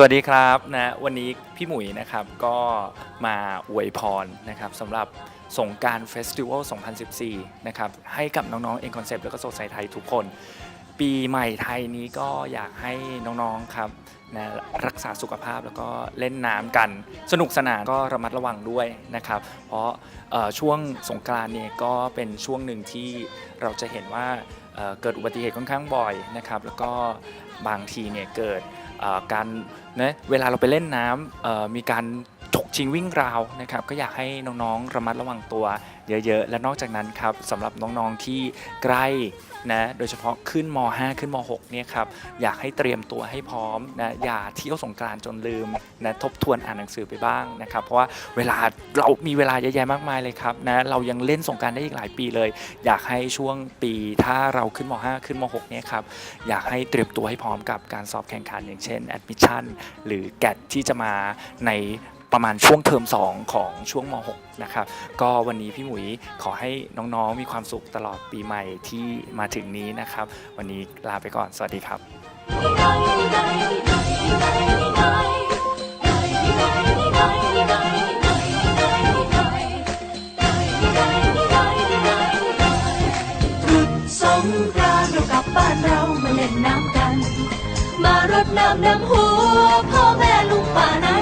สวัสดีครับนะวันนี้พี่หมุยนะครับก็มาอวยพรนะครับสำหรับสงการเฟสติวัล 2014 นะครับให้กับน้องๆเอ็นคอนเซปต์แล้วก็โซไซไทยทุกคน ปีใหม่ไทยนี้ก็อยากให้น้องๆครับนะรักษาสุขภาพแล้วก็เล่นน้ำกัน สนุกสนานก็ระมัดระวังด้วยนะครับ เพราะช่วงสงกรานเนี่ยก็เป็นช่วงหนึ่งที่เราจะเห็นว่าเกิดอุบัติเหตุค่อนข้างบ่อยนะครับ แล้วก็บางทีเนี่ยเกิด การนะเวลาเราไปเล่นน้ำมีการ ชิงวิ่งราวนะครับก็อยากให้น้องๆระมัดระวังตัวเยอะๆ และนอกจากนั้นครับสำหรับน้องๆที่ใกล้นะโดยเฉพาะขึ้นม 5 ขึ้นม 6 เนี่ยครับอยากให้เตรียมตัวให้พร้อมนะอย่าเที่ยวสงกรานจนลืมนะทบทวนอ่านหนังสือไปบ้างนะครับเพราะว่าเวลาเรามีเวลาเยอะแยะมากมายเลยครับนะเรายังเล่นสงกรารได้อีกหลายปีเลย อยากให้ช่วงปีถ้าเราขึ้นม 5 ขึ้นม 6 เนี่ยครับอยากให้เตรียมตัวให้พร้อมกับการสอบแข่งขันอย่างเช่น admission หรือ GAT ที่จะมาใน ประมาณช่วงเทอม 2 ของช่วงม 6 นะครับ ก็วันนี้พี่หมุยขอให้น้องๆมีความสุขตลอดปีใหม่ที่มาถึงนี้นะครับ วันนี้ลาไปก่อน สวัสดีครับงกรานต์เรากลับบ้านเรามาเล่นน้ำกัน มารดน้ำดำหัวพ่อแม่ลุงป้าน้า